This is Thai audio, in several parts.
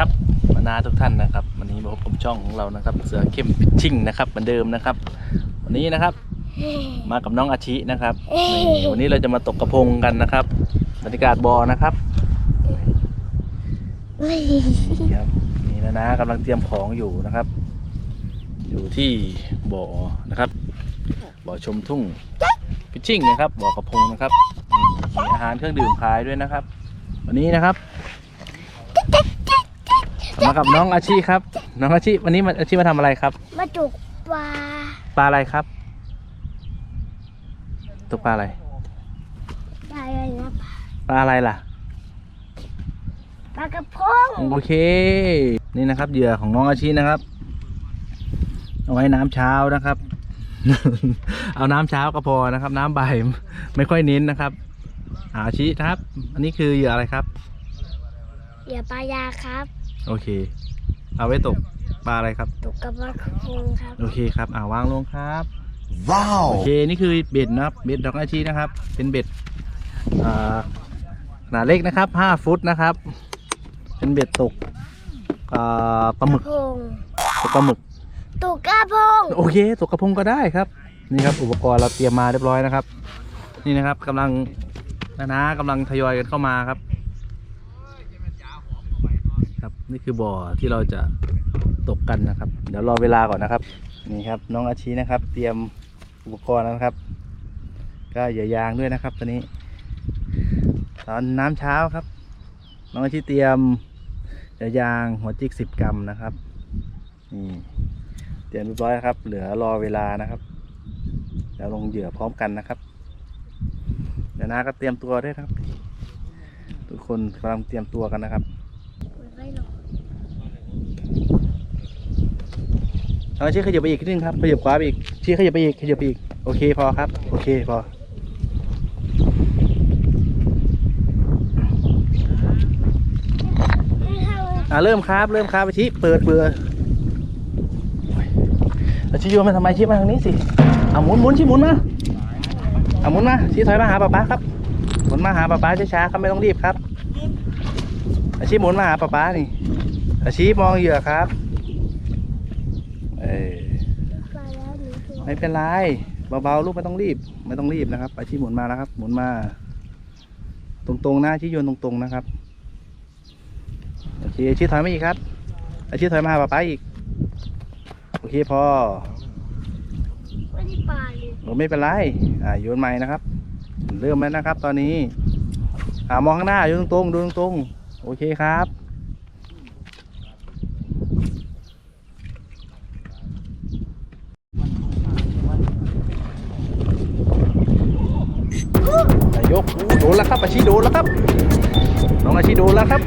ครับมานาทุกท่านนะครับ วันนี้มาพบกับช่องของเรานะครับ เสือเข้มพิชชิ่งนะครับเหมือนเดิมนะครับ วันนี้นะครับ มากับน้องอาชินะครับนี่วันนี้เราจะมาตกกระพงกันนะครับบรรยากาศบอนะครับนี่ครับนี่นะนะกำลังเตรียมของอยู่นะครับ อยู่ที่บ่อนะครับบ่อชมทุ่งพิชชิ่งนะครับบ่อกระพงนะครับมีอาหารเครื่องดื่มขายด้วยนะครับ วันนี้นะครับ มากับน้องอาชีครับ น้องอาชีวันนี้มาอาชีมาทำอะไรครับ มาจุกปลา ปลาอะไรครับตกปลาอะไร ปลาอะไรนะปลาอะไรล่ะ ปลากระพง โอเค นี่นะครับเหยื่อของน้องอาชีนะครับ เอาไว้น้ำเช้านะครับ เอาน้ำเช้าก็พอนะครับ น้ำบ่ายไม่ค่อยเน้นนะครับอาอาชีนะครับ อันนี้คือเหยื่ออะไรครับเหยื่อปลายาครับ โอเค เอาไว้ตกปลาอะไรครับ ตกกับปลากระพงครับ โอเคครับอ่าวางลงครับ ว้าว โอเคนี่คือเบ็ดนะครับ เบ็ดดอกอาชีนะครับ เป็นเบ็ดอ่าขนาดเล็กนะครับ5ฟุตนะครับ เป็นเบ็ดตกอ่าปลาหมึกพงตกปลาหมึก ตกกระพง โอเคตกกระพงก็ได้ครับ นี่ครับอุปกรณ์เราเตรียมมาเรียบร้อยนะครับ นี่นะครับกำลังนะนะกำลังทยอยกันเข้ามาครับ ครับ นี่คือบ่อที่เราจะตกกันนะครับ เดี๋ยวรอเวลาก่อนนะครับ นี่ครับ น้องอาชีนะครับ เตรียมอุปกรณ์แล้วนะครับ ก็อย่ายางด้วยนะครับ ตอนนี้ ตอนน้ำเช้าครับ น้องอาชีเตรียมอย่ายางหัวจิกสิบกรัมนะครับนี่เตรียมเรียบร้อยแล้วครับ เหลือรอเวลานะครับเดี๋ยวลงเหยื่อพร้อมกันนะครับเดี๋ยวนาก็เตรียมตัวด้วยครับ ทุกคนกำลังเตรียมตัวกันนะครับ ไม่หรอก เอาชี้ขยับไปอีกนิดนึงครับขยับขวาไปอีกชี้ขยับไปอีกขยับไปอีกโอเคพอครับ โอเคพออ่าเริ่มครับ เริ่มครับอาชิเปิดเบื่ออาชิโยนมาทำไมชี้มาทางนี้สิเอาหมุนหมุนชี้หมุนมาเอาหมุนมาชี้ถอยมาหาป๊าป๊าครับหมุนมาหาป๊าป๊าช้าๆครับไม่ต้องรีบครับอาชีหมุนมาหาป๊าป๊านี่อาชีมองเหยื่อครับ เออปลาแล้วหนูถูกไม่เป็นไรเบาๆลูกไม่ต้องรีบ ไม่ต้องรีบนะครับอาชีหมุนมาแล้วครับ หมุนมา ตรงๆนะอาชีโยนตรงๆนะครับโอเคอาชีถอยมาอีกครับอาชีถอยมาหาป๊าป๊าอีกโอเคพอไม่ได้ปลาเลยโอ้ไม่เป็นไรอ่าโยนใหม่นะครับ เริ่มแล้วนะครับ ตอนนี้อ่ามองข้างหน้าโยนตรงๆดูตรงๆโอเคครับนายก อู้โดนแล้วครับอาชีโดนแล้วครับ น้องอาชีโดนแล้วครับ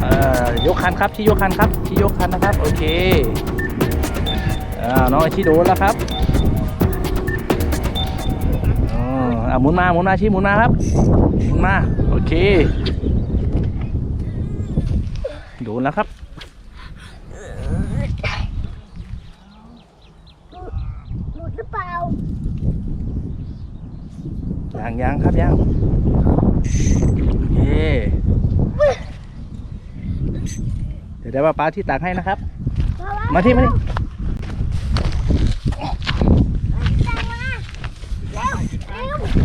เอ่อยกคันครับที่ยกคันครับที่ยกคันนะครับ โอเคอ่าน้องอาชีโดนแล้วครับอ๋ออ่าหมุนมาหมุนมาชีหมุนมาครับหมุนมา โอเค โดนแล้วครับ หลุดหรือเปล่า ยังยังครับยังเคเดี๋ยวได้ว่าป้าที่ตักให้นะครับ มาที่มาที่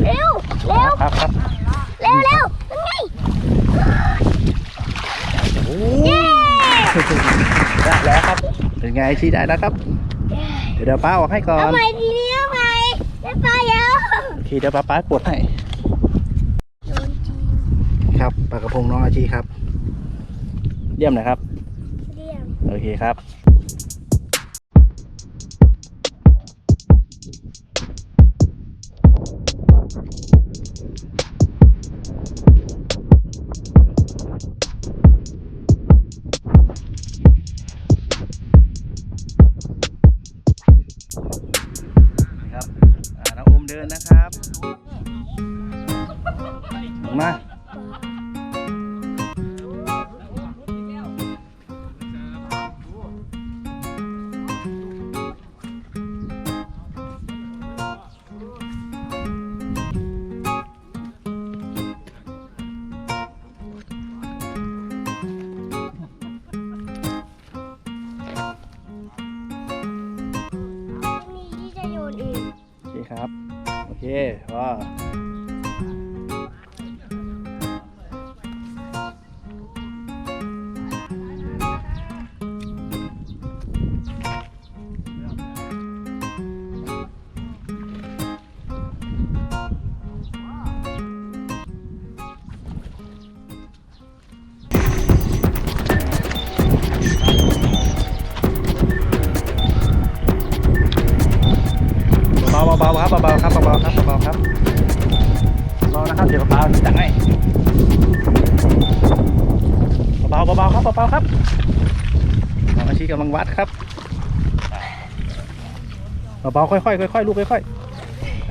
เร็วเร็วครับครับเร็วเร็วยังไงโอ้ได้แล้วครับ เป็นไงชี้ได้แล้วครับ เดี๋ยวเดี๋ยวป้าออกให้ก่อนทำไมทีนี้ทำไมได้ปลาเยอะ โอเคเดี๋ยวป้าป้ากดให้โดนจริงครับปลากระพงน้องอาชีครับ เยี่ยมนะครับเรียม โอเคครับครับ เดินนะครับ มา พอ เบาๆเบาๆครับเบาๆครับน้องอาชีกำลังวัดครับเบาๆค่อยๆค่อยๆลูกค่อย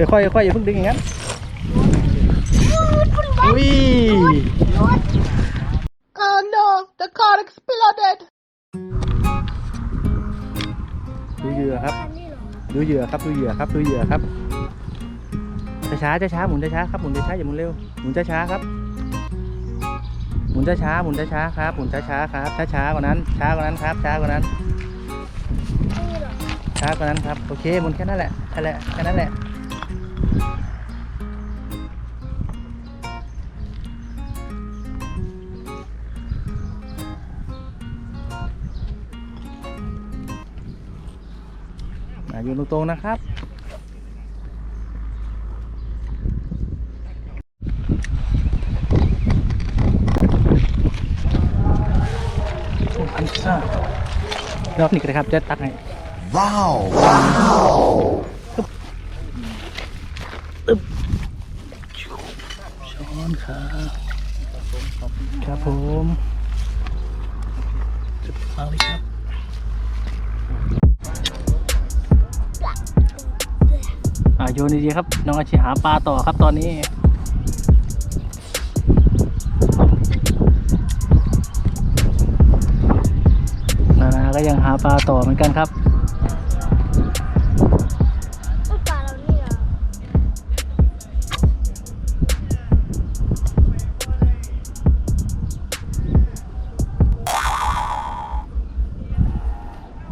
ๆค่อยๆค่อยๆอย่าเพิ่งดึงอย่างนั้นอุ้ย Oh no, the car exploded. ดูเหยื่อครับอันนี้เหรอดูเหยื่อครับดูเหยื่อครับดูเหยื่อครับช้าๆช้าๆหมุนช้าๆครับหมุนช้าๆอย่าหมุนเร็วหมุนช้าๆครับห มุนช้าๆหมุนช้าๆครับหมุนช้าๆครับช้าๆกว่านั้นช้ากว่านั้นครับช้ากว่านั้นช้ากว่านั้นครับโอเคหมุนแค่นั้นแหละแค่นั้นแหละแค่นั้นแหละอะอยู่ตรงๆนะครับ อันซ่า รอบนี้ก็ได้ครับจะตัดให้ Wow! ช้อนครับครับผมจะเอาเลยครับอ่าโยนดีๆครับ น้องอาชีหาปลาต่อครับตอนนี้ ปลาต่อเหมือนกันครับปลาเรานี่เหรอ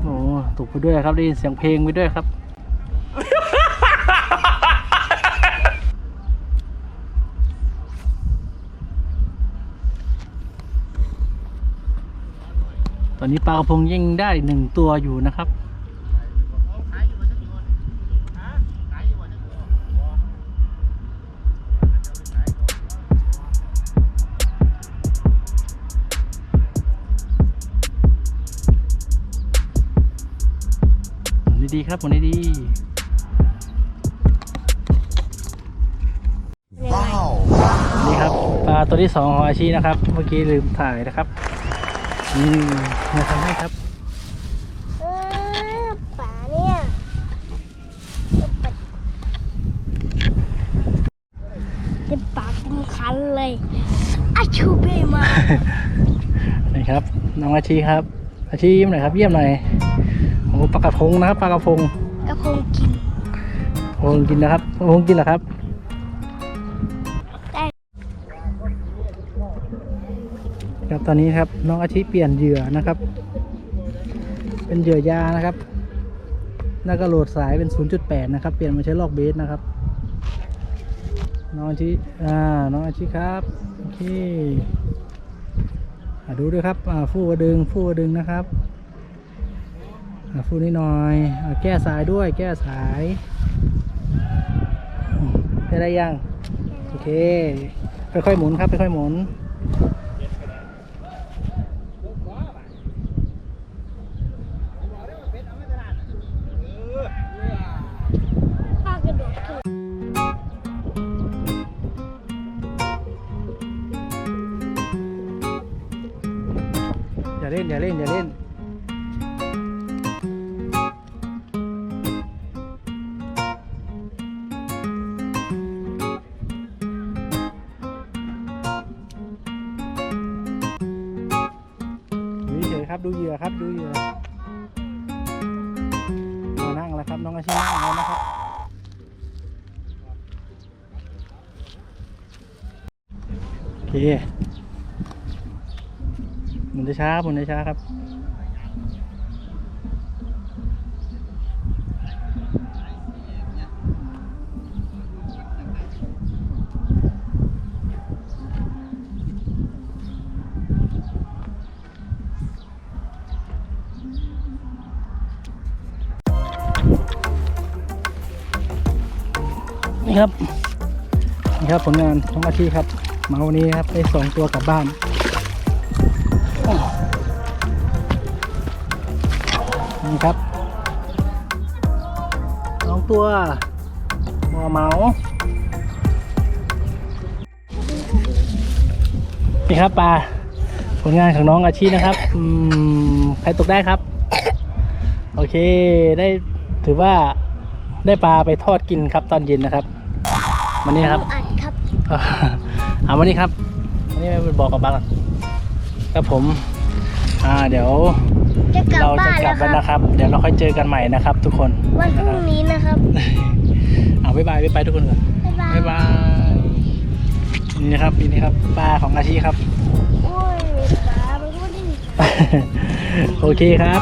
โอ้ตกไปด้วยครับได้ยินเสียงเพลงไปด้วยครับ ตอนนี้ปลากระพงยิ่งได้หนึ่งตัวอยู่นะครับหมุนดีๆครับหมุนดี Wow! ๆนี่ครับปลาตัวที่สองของอาชีนะครับ เมื่อกี้ลืมถ่ายนะครับ นี่มาทำให้ครับเออปลาเนี่ยเจ็บปากเต็มคันเลยอาชูเบมานี่ครับ น้องอาชีครับ อาชียิ้มหน่อยครับ เยี่ยมหน่อยโอ้ปลากระพงนะครับปลากระพงกระพงกินพงกินนะครับพงกินเหรอครับ ตอนนี้ครับน้องอาชีเปลี่ยนเหยื่อนะครับ เป็นเหยื่อยานะครับแล้วก็โหลดสายเป็น 0.8 นะครับ เปลี่ยนมาใช้ลอกเบสนะครับ น้องอาชีอ่าน้องอาชีครับโอเคอดูด้วยครับอ่าฟูกระดึงฟูกระดึงนะครับฟูนิดหน่อยอแก้สายด้วยแก้สายได้ได้ยัง โอเคค่อยๆหมุนครับค่อยๆหมุน อย่าเล่น อย่าเล่นนี่เฉยครับ ดูเหยื่อครับ ดูเหยื่อมานั่งแล้วครับ น้องอาชีพนั่งแล้วนะครับโอเค มุนช้าหมุนช้าครับนี่ครับนี่ครับผลงานของอาชีพครับ มาวันนี้ครับได้สองตัวกลับบ้าน นี่ครับสองตัวมัวเหมานี่ครับปลาผลงานของน้องอาชีพนะครับอืมใครตกได้ครับ โอเคได้ถือว่าได้ปลาไปทอดกินครับตอนเย็นนะครับวันนี้ครับอัดครับเอาวันนี้ครับวันนี้ไปบอกกับบ้านก่อน ครับผม อ่าเดี๋ยวจะกลับเราบ้าจะนกลัแล้บวคแล้วรับนะครับ เดี๋ยวเราค่อยเจอกันใหม่นะครับ ทุกคนวันพนะครุ่รับงนี้นะครับเอาบ๊ายบายบ๊ายบายทุกคนก่อนบ๊ายบายบ๊ายบายนี่นะครับนี่นะครับปลาของอาชีครับโอ้ยปลามันก็ไม่ได้มีโอเคครับ